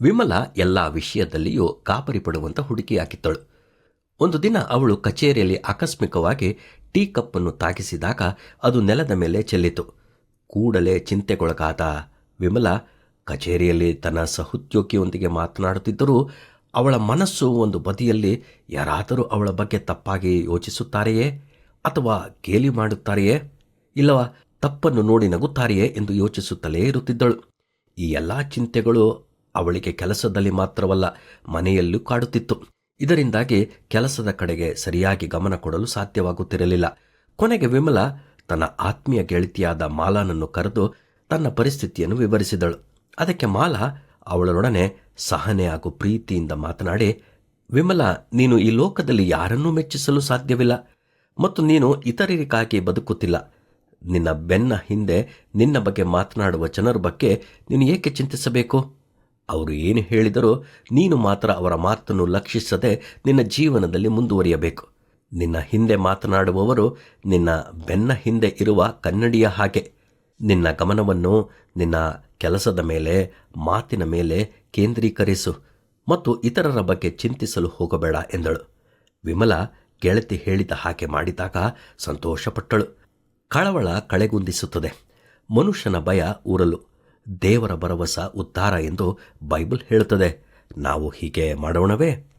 ವಿಮಲ ಎಲ್ಲ ವಿಷಯದಲ್ಲಿಯೂ ಕಾಪರಿ ಪಡುವಂತ ಹುಡುಗಿಯಾಗಿದ್ದಳು. ಒಂದು ದಿನ ಅವಳು ಕಚೇರಿಯಲ್ಲಿ ಆಕಸ್ಮಿಕವಾಗಿ ಟೀ ಕಪ್ಪನ್ನು ತಾಗಿಸಿದಾಗ ಅದು ನೆಲದ ಮೇಲೆ ಚೆಲ್ಲಿತು. ಕೂಡಲೇ ಚಿಂತೆಗೊಳಗಾದ ವಿಮಲ ಕಚೇರಿಯಲ್ಲಿ ತನ್ನ ಸಹೋದ್ಯೋಗಿಯೊಂದಿಗೆ ಮಾತನಾಡುತ್ತಿದ್ದರೂ ಅವಳ ಮನಸ್ಸು ಒಂದು ಬದಿಯಲ್ಲಿ ಯಾರಾದರೂ ಅವಳ ಬಗ್ಗೆ ತಪ್ಪಾಗಿ ಯೋಚಿಸುತ್ತಾರೆಯೇ ಅಥವಾ ಗೇಲಿ ಮಾಡುತ್ತಾರೆಯೇ? ಇಲ್ಲವಾ ತಪ್ಪನ್ನು ನೋಡಿ ನಗುತ್ತಾರೆಯೇ ಎಂದು ಯೋಚಿಸುತ್ತಲೇ ಇರುತ್ತಿದ್ದಳು. ಈ ಎಲ್ಲ ಚಿಂತೆಗಳು ಅವಳಿಗೆ ಕೆಲಸದಲ್ಲಿ ಮಾತ್ರವಲ್ಲ, ಮನೆಯಲ್ಲೂ ಕಾಡುತ್ತಿತ್ತು. ಇದರಿಂದಾಗಿ ಕೆಲಸದ ಕಡೆಗೆ ಸರಿಯಾಗಿ ಗಮನ ಕೊಡಲು ಸಾಧ್ಯವಾಗುತ್ತಿರಲಿಲ್ಲ. ಕೊನೆಗೆ ವಿಮಲ ತನ್ನ ಆತ್ಮೀಯ ಗೆಳತಿಯಾದ ಮಾಲಾನನ್ನು ಕರೆದು ತನ್ನ ಪರಿಸ್ಥಿತಿಯನ್ನು ವಿವರಿಸಿದಳು. ಅದಕ್ಕೆ ಮಾಲಾ ಅವಳೊಡನೆ ಸಹನೆ ಹಾಗೂ ಪ್ರೀತಿಯಿಂದ ಮಾತನಾಡಿ, ವಿಮಲ, ನೀನು ಈ ಲೋಕದಲ್ಲಿ ಯಾರನ್ನೂ ಮೆಚ್ಚಿಸಲು ಸಾಧ್ಯವಿಲ್ಲ ಮತ್ತು ನೀನು ಇತರರಿಗಾಗಿ ಬದುಕುತ್ತಿಲ್ಲ. ನಿನ್ನ ಬೆನ್ನ ಹಿಂದೆ ನಿನ್ನ ಬಗ್ಗೆ ಮಾತನಾಡುವ ಜನರ ಬಗ್ಗೆ ನೀನು ಏಕೆ ಚಿಂತಿಸಬೇಕು? ಅವರು ಏನು ಹೇಳಿದರೂ ನೀನು ಮಾತ್ರ ಅವರ ಮಾತನ್ನು ಲಕ್ಷಿಸದೆ ನಿನ್ನ ಜೀವನದಲ್ಲಿ ಮುಂದುವರಿಯಬೇಕು. ನಿನ್ನ ಹಿಂದೆ ಮಾತನಾಡುವವರು ನಿನ್ನ ಬೆನ್ನ ಹಿಂದೆ ಇರುವ ಕನ್ನಡಿಯ ಹಾಗೆ. ನಿನ್ನ ಗಮನವನ್ನು ನಿನ್ನ ಕೆಲಸದ ಮೇಲೆ, ಮಾತಿನ ಮೇಲೆ ಕೇಂದ್ರೀಕರಿಸು ಮತ್ತು ಇತರರ ಬಗ್ಗೆ ಚಿಂತಿಸಲು ಹೋಗಬೇಡ ಎಂದಳು. ವಿಮಲ ಗೆಳತಿ ಹೇಳಿದ ಹಾಗೆ ಮಾಡಿದಾಗ ಸಂತೋಷಪಟ್ಟಳು. ಕಳವಳ ಕಳೆಗುಂದಿಸುತ್ತದೆ. ಮನುಷ್ಯನ ಭಯ ಊರಲು. ದೇವರ ಭರವಸ ಉದ್ಧಾರ ಎಂದು ಬೈಬಲ್ ಹೇಳುತ್ತದೆ. ನಾವು ಹೀಗೆ ಮಾಡೋಣವೇ?